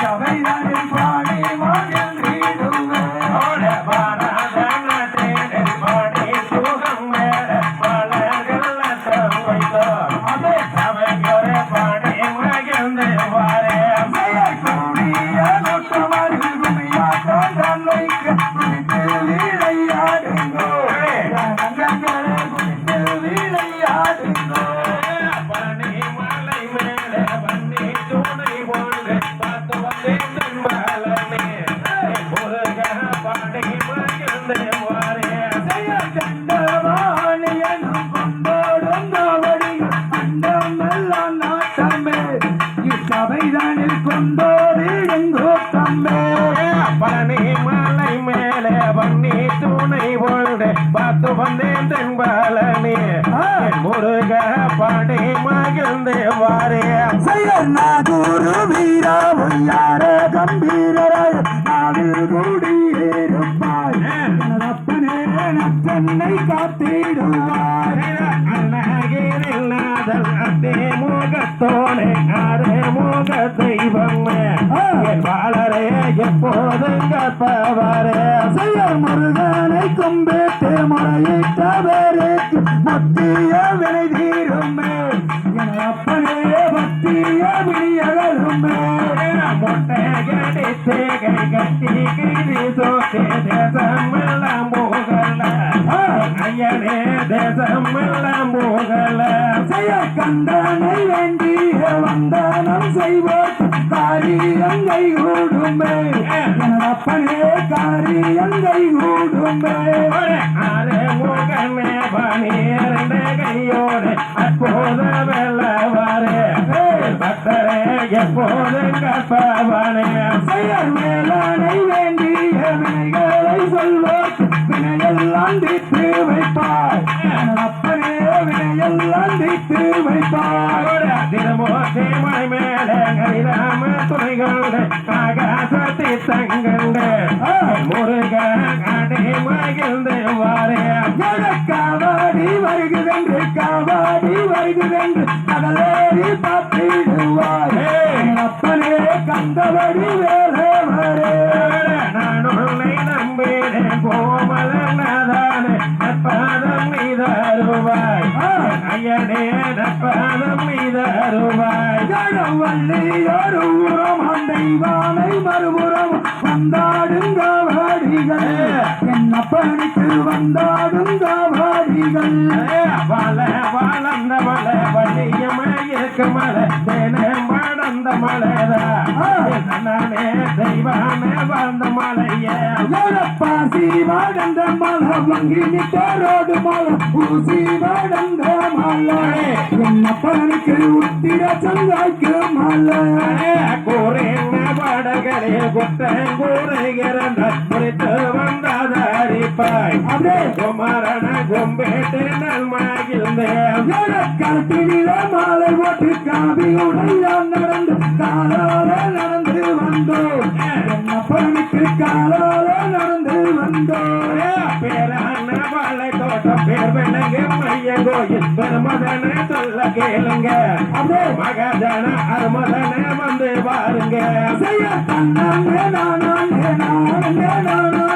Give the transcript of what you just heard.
சபைதனில் பாடி நாட்டமே. இச்சபைதனில் கொண்டோடிடுங்கோ தம்மே பழனி மலை மேலே பன்னி துணை போன்று பார்த்து வந்தேன் தென்பாலனே முருக பாடி மகிழ்ந்து வாரே செயல் நாகூரு அத்தே முகத்தோனே ஆரே முக தெய்வமே? என் வாழரே எப்போதும் கற்பவரே செயல் முருகனை கும்பிட்டு முறையிட்ட பேருக்கு மத்திய வினை தீருமே. என அப்பனே பக்திய வினியகலுமே மொட்டை கட்டி சோக்கே தேசமெல்லாம் போகல ஐயனே தேசமெல்லாம் போகல செய்ய கண்டனை வேண்டிய வந்தனம் செய்வோர். காரியங்கை கூடுமே அப்பனே காரியங்கை கூடுமே ஆரே முகமே பணியரண்ட கையோடு. அப்போது வெள்ளவாரே பக்தரே எப்போது கற்பவனே. செயல் மேலானை வேண்டிய வினைகளை சொல்வோர். வினையெல்லாம் தீர்த்து வைப்பார் திருமூர்த்தி மலை மேலே கைராம துணைகளோடு ஆகாசத்தை தங்கண்டு. முருக காடி மகிழ்ந்து வாரே. காவாடி வருகுதென்று காவாடி வருகுதென்று கடலேறி பார்த்திடுவார் அப்பனே கண்டபடி வேலை வரே. நான் உன்னை நம்பினேன் கோமல நாதானே நற்பாதம் மீதருவாய் ஐயனே நற்பாதம் மீதருவாய் வள்ளியோரு உரம் அண்டைவானை மறுபுறம் வந்தாடுங்க வாடிகள் என்ன பணிக்கு வந்தாடுங்க வாடிகள் மலை வழியமே இருக்கு மலை தேனே வளர்ந்த மலைதா நானே தெய்வானே வளர்ந்த மலையே பாசி வாடந்த மலை வங்கி நிட்டரோடு மலை என்ன பணிக்கு உத்திர மலை. கூறின படகளில் குட்டங்கூறுகிறந்த குறித்து வந்ததரிப்பாய் அப்படியே. குமரன கும்பேட்டு நல்மாகிழ்ந்தேன் கருத்தினில மாலை போட்டு காவி உடையான் நடந்து காலால நடந்து வந்தோம். என்ன பணிக்கு காலால நடந்து வந்தோம். பேரான வாழை தோட்டம் பேர் வெள்ளங்க மைய கோயில். பெருமதன சொல்ல கேளுங்க. மகதன அருமதன வந்து பாருங்க. செய்ய தன்னானே நானானே நானே